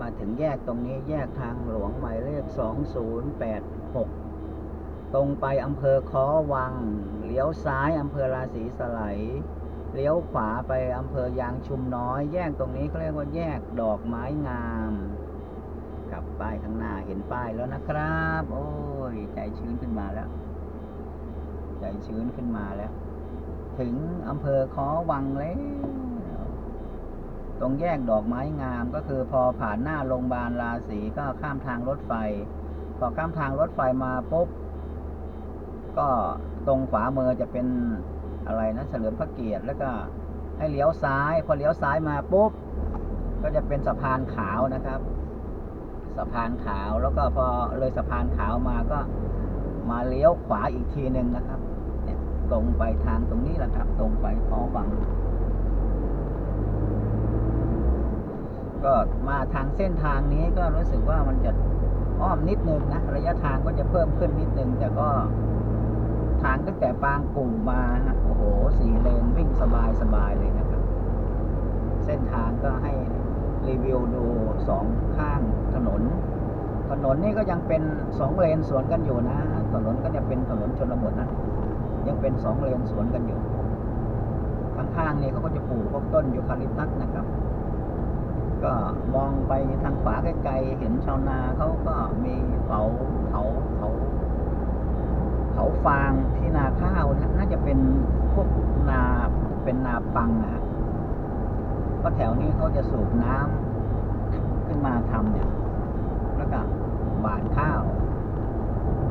มาถึงแยกตรงนี้แยกทางหลวงหมายเลข 2086 ตรงไปอำเภอคอวัง เลี้ยวซ้ายอำเภอราศีสไลเลี้ยวขวาไปอำเภอยางชุมน้อย แยกตรงนี้เขาเรียกว่าแยกดอกไม้งามกลับป้ายข้างหน้าเห็นป้ายแล้วนะครับ โอ้ย ใจชื้นขึ้นมาแล้ว ใจชื้นขึ้นมาแล้ว ถึงอำเภอคอวังแล้ว ตรงแยกดอกไม้งามก็คือพอผ่านหน้าโรงพยาบาลราศีก็ข้ามทางรถไฟ พอข้ามทางรถไฟมาปุ๊บ ก็ตรงขวามือจะเป็นอะไรนะเฉลิมพระเกียรติแล้วก็ให้เลี้ยวซ้าย พอเลี้ยวซ้ายมาปุ๊บ ก็จะเป็นสะพานขาวนะครับ สะพานขาวแล้วก็พอเลยสะพานขาวมาก็มาเลี้ยวขวาอีกทีหนึ่งนะครับ เนี่ยตรงไปทางตรงนี้แหละครับ ตรงไปขอบัง ก็มาทางเส้นทางนี้ก็รู้สึกว่ามันจะอ้อมนิดนึงนะระยะทางก็จะเพิ่มขึ้นนิดนึง แต่ก็ทางตั้งแต่ปางกู่มาโอ้โหสี่เลนวิ่งสบายสบายเลยนะครับ เส้นทางก็ให้รีวิวดูสองข้างถนน ถนนนี่ก็ยังเป็นสองเลนสวนกันอยู่นะ ถนนก็จะเป็นถนนชนบทนะยังเป็นสองเลนสวนกันอยู่ข้างๆนี่เขาก็จะปลูกพวกต้นยูคาลิปตัสนะครับ ก็มองไปทางขวาไกลๆเห็นชาวนาเขาก็มีเผาเผาเผาเผาฟางที่นาข้าวนะน่าจะเป็นพวกนาเป็นนาปังนะฮะเพราะแถวนี้เขาจะสูบน้ำขึ้นมาทำเนี่ยแล้วก็หวานข้าว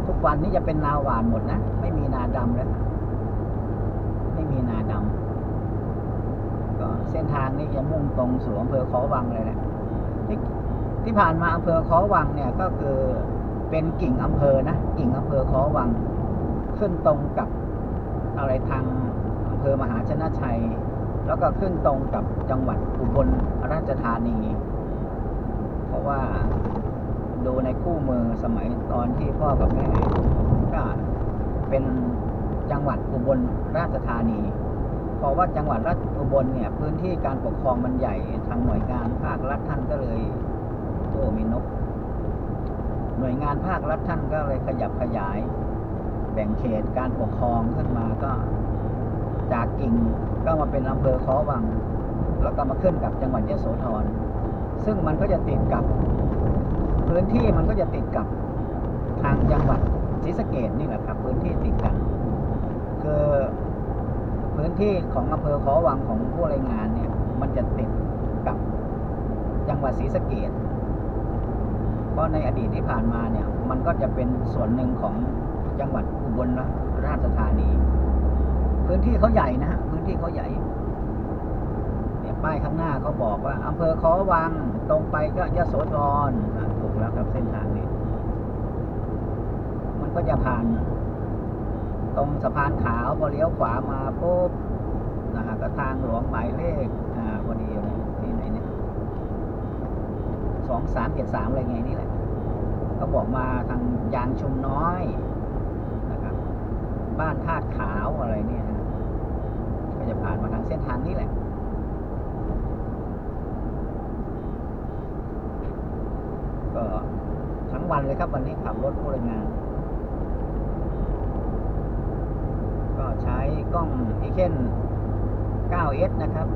ทุกวันนี้จะเป็นนาหวานหมดนะ ไม่มีนาดำแล้ว ไม่มีนาดำ ก็เส้นทางนี้จะมุ่งตรงสู่อำเภอขอวังเลยแหละที่ที่ผ่านมาอำเภอขอวังเนี่ยก็คือเป็นกิ่งอำเภอนะกิ่งอำเภอขอวัง ขึ้นตรงกับอะไรทางอำเภอมหาชนะชัย แล้วก็ขึ้นตรงกับจังหวัดอุบลราชธานี เพราะว่าดูในคู่มือสมัยตอนที่พ่อกับแม่ก็เป็นจังหวัดอุบลราชธานี เพราะว่าจังหวัดราชอุบลเนี่ย พื้นที่การปกครองมันใหญ่ทางหน่วยงานภาครัฐท่านก็เลยโอ้มีนก หน่วยงานภาครัฐท่านก็เลยขยับขยาย แบ่งเขตการปกครองขึ้นมาก็ จากกิ่งก็มาเป็นอำเภอคอวัง แล้วก็มาขึ้นกับจังหวัดยโสธรซึ่งมันก็จะติดกับ พื้นที่มันก็จะติดกับทางจังหวัดศรีสะเกดนี่แหละครับ พื้นที่ติดกันคือ พื้นที่ของอำเภอขอวังของผู้รายงานเนี่ย มันจะติดกับจังหวัดศรีสะเกดเพราะในอดีตที่ผ่านมาเนี่ย มันก็จะเป็นส่วนหนึ่งของจังหวัดอุบลราชธานี พื้นที่เขาใหญ่นะฮะพื้นที่เขาใหญ่เนี่ยป้ายข้างหน้าเขาบอกว่าอำเภอขอวังตรงไปก็ยโสธรถูกแล้วครับเส้นทางนี้ มันก็จะผ่าน ตรงสะพานขาวพอเลี้ยวขวามาปุ๊บนะฮะก็ทางหลวงหมายเลขอ่าพอดีเลยที่ไหนเนี่ยสองสามเจ็ดสามอะไรไงนี่แหละก็บอกมาทางยางชุมน้อยนะครับบ้านธาตุขาวอะไรเนี่ยนะก็จะผ่านมาทางเส้นทางนี้แหละก็ทั้งวันเลยครับวันนี้ขับรถผู้รายงาน ก็ใช้ กล้องอีเคน 9S นะครับ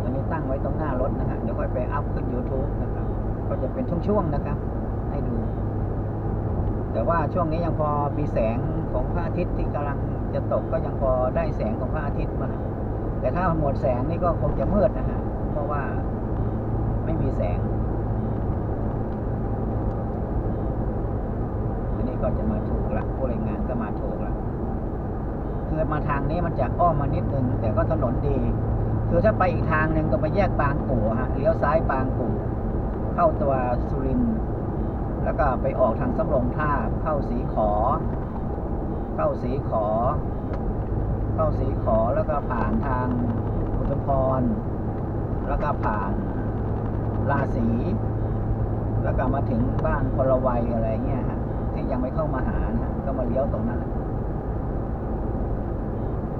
ตัวนี้ตั้งไว้ตรงหน้ารถนะฮะเดี๋ยวค่อยไปอัพขึ้น YouTube นะครับ ก็จะเป็นช่วงๆนะครับ ให้ดู แต่ว่าช่วงนี้ยังพอมีแสงของพระอาทิตย์ที่กำลังจะตกก็ยังพอได้แสงของพระอาทิตย์มา แต่ถ้าหมดแสงนี่ก็คงจะมืดนะฮะ เพราะว่าไม่มีแสง อันนี้ก็จะมาถูกละผู้รายงาน คือมาทางนี้มันจะอ้อมมานิดนึงแต่ก็ถนนดี คือถ้าไปอีกทางหนึ่งก็ไปแยกบางกู่ฮะเลี้ยวซ้ายบางกู่เข้าตัวสุรินทร์แล้วก็ไปออกทางสำโรงท่าเข้าสีขอ เข้าสีขอ เข้าสีขอแล้วก็ผ่านทางอุทุมพร แล้วก็ผ่านราศีแล้วก็มาถึงบ้านพลวัยอะไรเงี้ยฮะที่ยังไม่เข้ามาหานะฮะก็มาเลี้ยวตรงนั้น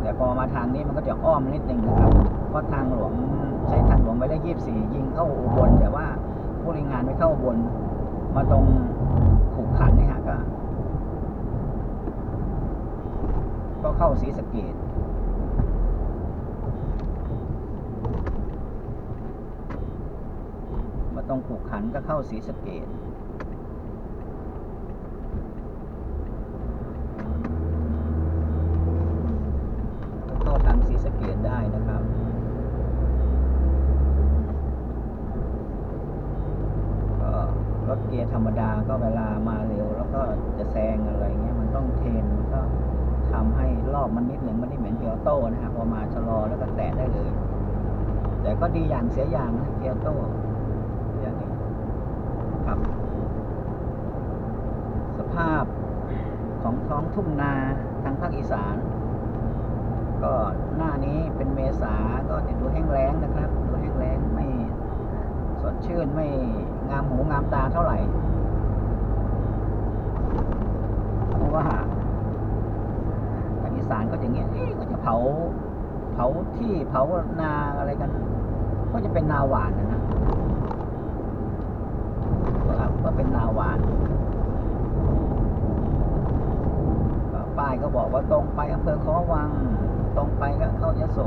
แต่พอมาทางนี้มันก็จะอ้อมนิดนึงนะครับ เพราะทางหลวงใช้ทางหลวงไปได้ยี่สี่ยิงเข้าอุบลแต่ว่าผู้รายงานไม่เข้าบนมาตรงขุขันนี่ฮะก็ ก็เข้าศรีสเกดมาตรงขุขันก็เข้าศรีสเกดเข้าทางศรีสะเกดได้นะครับ ก็รถเกียร์ธรรมดาก็เวลามาเร็ว แล้วก็จะแซงอะไรเงี้ยมันต้องเทรนมันก็ทำให้ร อบมันนิดหนึ่งมันไม่เหมือนเกียร์โต้นะครับพอมาชะลอแล้วก็แตะได้เลย แต่ก็ดีอย่างเสียอย่างนะเกียร์โต้อย่างนี้ครับ สภาพของท้องทุ่งนาทางภาคอีสาน ก็หน้านี้เป็นเมษาก็จะดูแห้งแล้งนะครับดูแห้งแล้งไม่สดชื่นไม่งามหูงามตาเท่าไหร่เพราะว่า ก็อย่างเงี้ยเอ๊ะก็จะเผา เผาที่เผานาอะไรกัน ก็จะเป็นนาหวานนะนะก็ก็เป็นนาหวานป้ายก็บอกว่าตรงไปอำเภอคอวัง ตรงไปก็เข้ายโส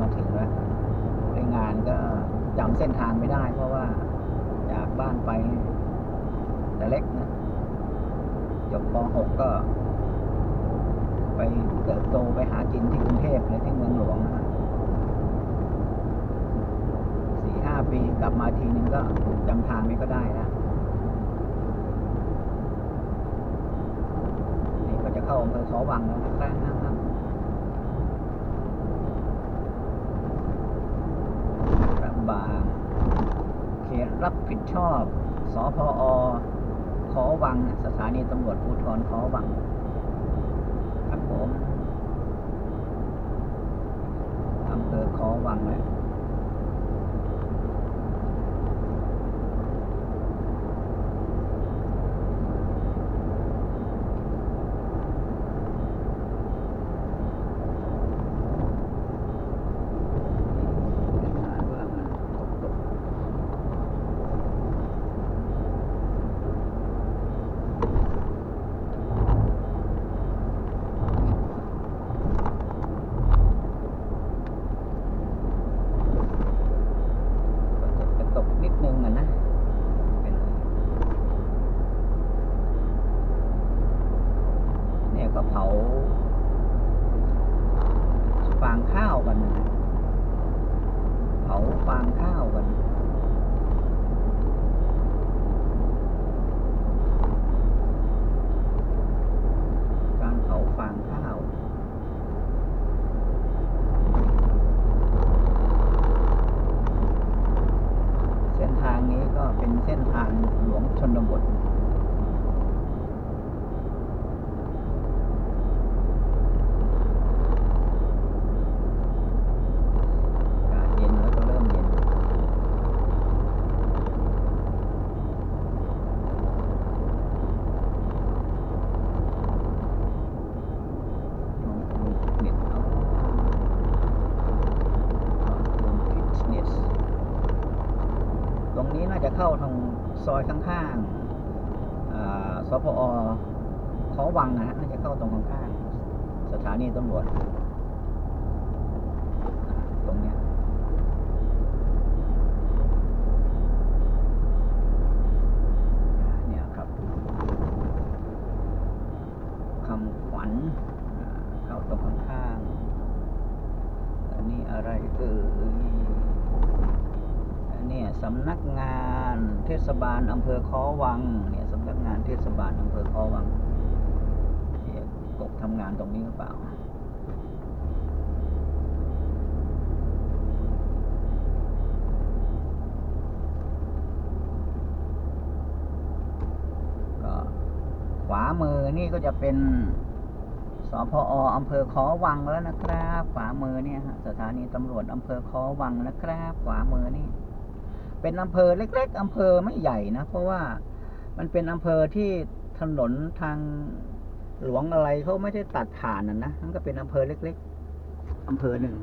มาถึงแล้วในงานก็จำเส้นทางไม่ได้ เพราะว่าจากบ้านไปแต่เล็กนะ จบป .6 ก็ ไปเติบโตไปหากินที่กรุงเทพเลยที่เมืองหลวงนะสี่ห้าปีกลับมาทีนึงก็จำทางไม่ก็ได้แล้วนี่ก็จะเข้าอำเภอเขาวังแล้วนะครับบางเขตรับผิดชอบสพอ ขอวังสถานีตำรวจภูธรขอวังครับผมอำเภอขอวังนะยว่ามันตก ก็จะตกนิดนึงอะนะเป็น เผาฟางข้าวกันนะเผาฟางข้าวกันการเผาฟางข้าว เส้นทางนี้ก็เป็นเส้นทางหลวงชนบท อากาศเย็นแล้วก็เริ่มเย็น ลงลงฟิตเนสเอาลงฟิตเนส ต รงนี้น่าจะเข้าทางซอยข้างๆอ่าสพอขอวังนะฮะน่าจะเข้าตรงข้างๆสถานีตำรวจตรงเนี้ยครับคำขวัญอ่าเข้าตรงข้างๆอันนี้อะไรเอ่ย อันเนี่ยสำนักงานเท ศบาลอำเภอคอวังเนี่ยสำนักงานเทศบาลอำเภอคอวังกบทำงานตรงนี้หรือเปล่าก็ขวามือนี่ก็จะเป็นสพออำเภอคอวังแล้วนะครับ ขวามือเนี่ยฮะสถานีตำรวจอำเภอคอวังนะครับ ขวามือนี่ เป็นอำเภอเล็ก ๆอำเภอไม่ใหญ่นะ เพราะว่ามันเป็นอำเภอที่ถนนทางหลวงอะไรเขาไม่ได้ตัดผ่านนะนะมันก็เป็นอำเภอเล็ก ๆอำเภอหนึ่ง